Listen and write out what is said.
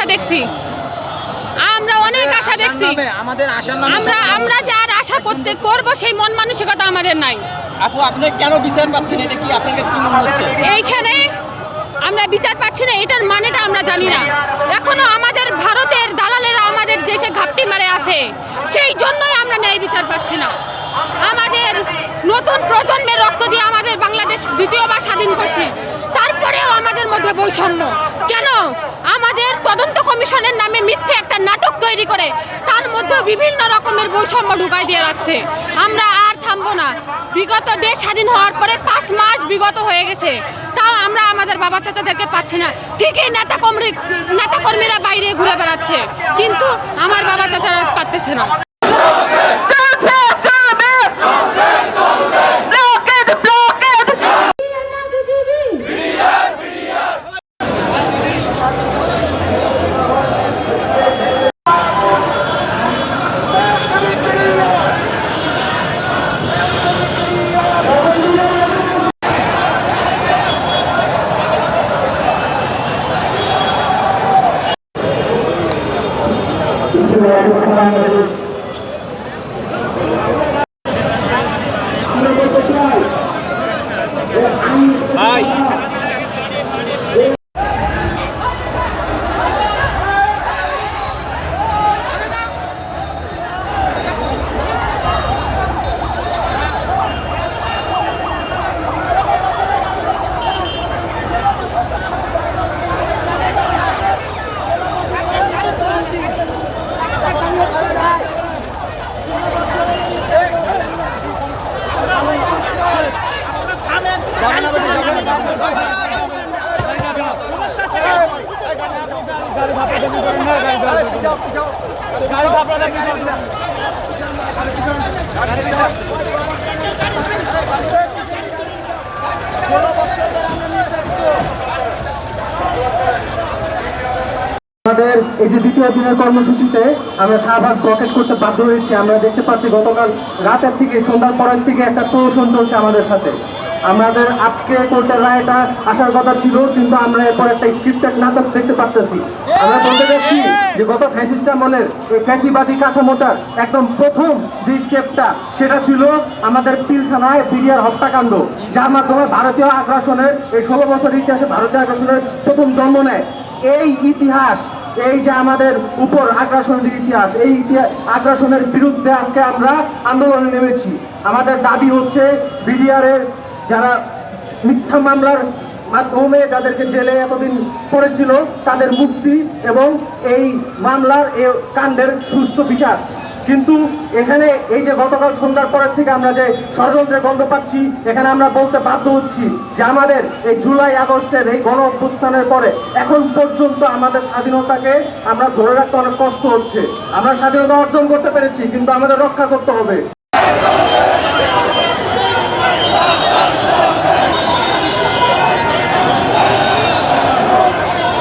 আশা দেখছি। আমরা অনেক আশা দেখছি। আমাদের আমরা আমরা যার আশা করতে করব সেই মন মানসিকতা আমাদের নাই। আপু আপনি কেন বিচার পাচ্ছেন? এটা কি আপনার কাছে কি মনে হচ্ছে? এইখানে আমরা বিচার পাচ্ছি না এটার মানেটা আমরা জানি না। এখনও আমাদের ভারতের দালালেরা আমাদের দেশে ঘাপটি মারে আছে। সেই জন্যই আমরা ন্যায় বিচার পাচ্ছি না। আমাদের নতুন প্রজন্মের রক্ত দিয়ে আমাদের বাংলাদেশ দ্বিতীয়বার স্বাধীন করছে। তারপরেও আমাদের মধ্যে বৈষম্য। কেন? আমাদের তদন্ত কমিশনের নামে মিথ্যে একটা নাটক তৈরি করে তার মধ্যে বিভিন্ন রকমের বৈষম্য ঢুকাই দিয়ে রাখছে। আমরা আর থামবো না। বিগত দেশ স্বাধীন হওয়ার পরে পাঁচ মাস বিগত হয়ে গেছে। তাও আমরা আমাদের বাবা চাচাদেরকে পাচ্ছি না। ঠিকই নেতা কর্মী নেতা কর্মীরা বাইরে ঘুরে বেড়াচ্ছে। কিন্তু আমার বাবা চাচারা পারতেছে না। Bye. আমাদের এই যে দ্বিতীয় দিনের কর্মসূচিতে আমরা শাহবাগ ব্লকেট করতে বাধ্য হয়েছি। আমরা দেখতে পাচ্ছি গতকাল রাতের থেকে সন্ধ্যার পরের থেকে একটা প্রহসন চলছে আমাদের সাথে। আমাদের আজকে কোর্টের রায়টা আসার কথা ছিল, কিন্তু আমরা এরপর একটা স্ক্রিপ্টেড নাটক দেখতে পারতেছি। আমরা বলতে যাচ্ছি যে গত ফ্যাসিস্ট আমলের এই ফ্যাসিবাদী কাঠামোটার একদম প্রথম যে স্টেপটা সেটা ছিল আমাদের পিলখানায় বিডিআর হত্যাকাণ্ড, যার মাধ্যমে ভারতীয় আগ্রাসনের এই ষোলো বছর ইতিহাসে ভারতীয় আগ্রাসনের প্রথম জন্ম নেয়। এই ইতিহাস, এই যে আমাদের উপর আগ্রাসনের ইতিহাস, এই আগ্রাসনের বিরুদ্ধে আজকে আমরা আন্দোলনে নেমেছি। আমাদের দাবি হচ্ছে বিডিআরের যারা মিথ্যা মামলার মাধ্যমে যাদেরকে জেলে এতদিন পড়েছিল তাদের মুক্তি এবং এই মামলার এই কাণ্ডের সুষ্ঠু বিচার। কিন্তু এখানে এই যে গতকাল সন্ধ্যার পরের থেকে আমরা যে ষড়যন্ত্রের গন্ধ পাচ্ছি, এখানে আমরা বলতে বাধ্য হচ্ছি যে আমাদের এই জুলাই আগস্টের এই গণ অভ্যুত্থানের পরে এখন পর্যন্ত আমাদের স্বাধীনতাকে আমরা ধরে রাখতে অনেক কষ্ট হচ্ছে। আমরা স্বাধীনতা অর্জন করতে পেরেছি, কিন্তু আমাদের রক্ষা করতে হবে।